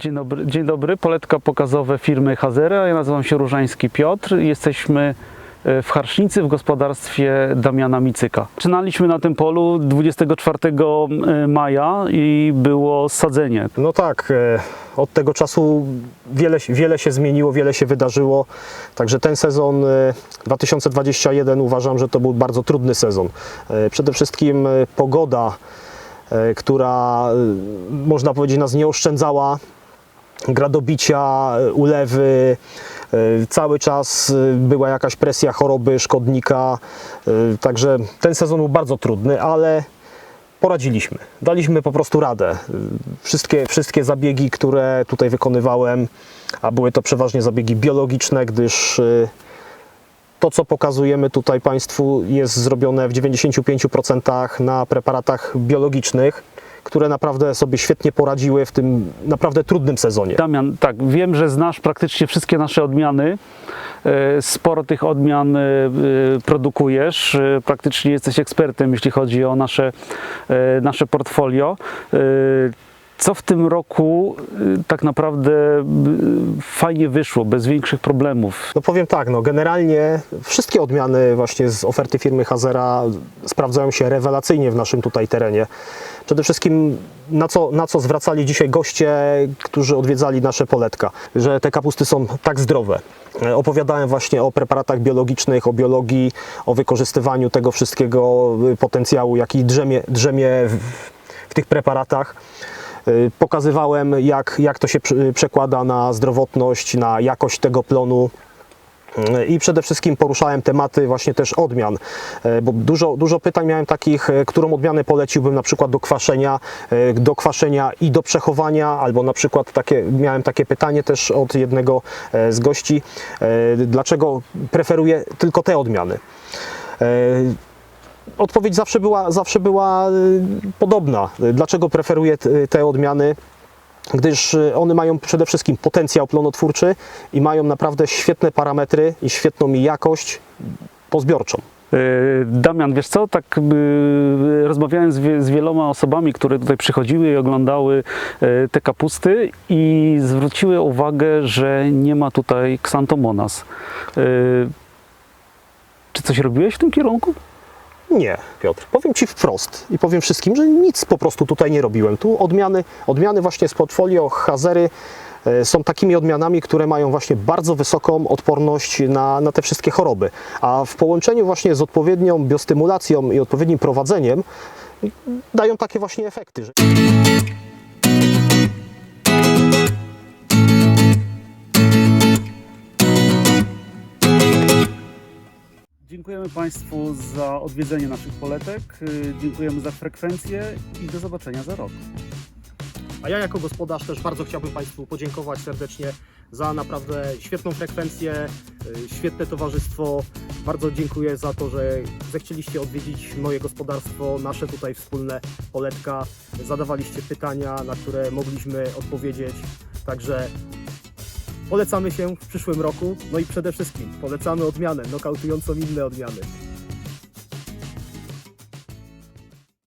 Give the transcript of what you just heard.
Dzień dobry, dzień dobry. Poletka pokazowe firmy Hazera. Ja nazywam się Różański Piotr. Jesteśmy e, w Harsznicy w gospodarstwie Damiana Micyka. Zaczynaliśmy na tym polu 24 maja i było sadzenie. No tak, e, od tego czasu wiele, wiele się zmieniło, wiele się wydarzyło. Także ten sezon e, 2021 uważam, że to był bardzo trudny sezon. E, Przede wszystkim e, pogoda, e, która e, można powiedzieć nas nie oszczędzała. Gradobicia, e, ulewy, e, cały czas e, była jakaś presja choroby, szkodnika. Także ten sezon był bardzo trudny, ale poradziliśmy. Daliśmy po prostu radę. Wszystkie, wszystkie zabiegi, które tutaj wykonywałem, a były to przeważnie zabiegi biologiczne, gdyż to, co pokazujemy tutaj Państwu, jest zrobione w 95% na preparatach biologicznych, które naprawdę sobie świetnie poradziły w tym naprawdę trudnym sezonie. Damian, tak, wiem, że znasz praktycznie wszystkie nasze odmiany. E, Sporo tych odmian e, e, produkujesz. Praktycznie jesteś ekspertem, jeśli chodzi o nasze, nasze portfolio. Co w tym roku tak naprawdę fajnie wyszło, bez większych problemów? No powiem tak, no generalnie wszystkie odmiany właśnie z oferty firmy Hazera sprawdzają się rewelacyjnie w naszym tutaj terenie. Przede wszystkim na co, na co zwracali dzisiaj goście, którzy odwiedzali nasze poletka, że te kapusty są tak zdrowe. E, Opowiadałem właśnie o preparatach biologicznych, o biologii, o wykorzystywaniu tego wszystkiego y, potencjału, jaki drzemie, drzemie w, w tych preparatach. Y, Pokazywałem, jak, jak to się przekłada na zdrowotność, na jakość tego plonu. I przede wszystkim poruszałem tematy właśnie też odmian, y, bo dużo, dużo pytań miałem takich, y, którą odmianę poleciłbym na przykład do kwaszenia, y, do kwaszenia i do przechowania, albo na przykład takie, miałem takie pytanie też od jednego e, z gości, e, dlaczego preferuję tylko te odmiany. E, Odpowiedź zawsze była, zawsze była podobna. Dlaczego preferuję te odmiany? Gdyż y, one mają przede wszystkim potencjał plonotwórczy i mają naprawdę świetne parametry i świetną jakość pozbiorczą. E, Damian, wiesz co, tak y, rozmawiałem z, wie, z wieloma osobami, które tutaj przychodziły i oglądały e, te kapusty i zwróciły uwagę, że nie ma tutaj Xanthomonas. E, Czy coś robiłeś w tym kierunku? Nie, Piotr, powiem Ci wprost i powiem wszystkim, że nic po prostu tutaj nie robiłem. Tu odmiany, odmiany właśnie z portfolio Hazery e, są takimi odmianami, które mają właśnie bardzo wysoką odporność na, na te wszystkie choroby. A w połączeniu właśnie z odpowiednią biostymulacją i odpowiednim prowadzeniem dają takie właśnie efekty. Że... Dziękujemy Państwu za odwiedzenie naszych poletek, y, dziękujemy za frekwencję i do zobaczenia za rok. A ja jako gospodarz też bardzo chciałbym Państwu podziękować serdecznie za naprawdę świetną frekwencję, y, świetne towarzystwo. Bardzo dziękuję za to, że zechcieliście odwiedzić moje gospodarstwo, nasze tutaj wspólne poletka. Zadawaliście pytania, na które mogliśmy odpowiedzieć. Także polecamy się w przyszłym roku. No i przede wszystkim polecamy odmianę, nokautującą inne odmiany.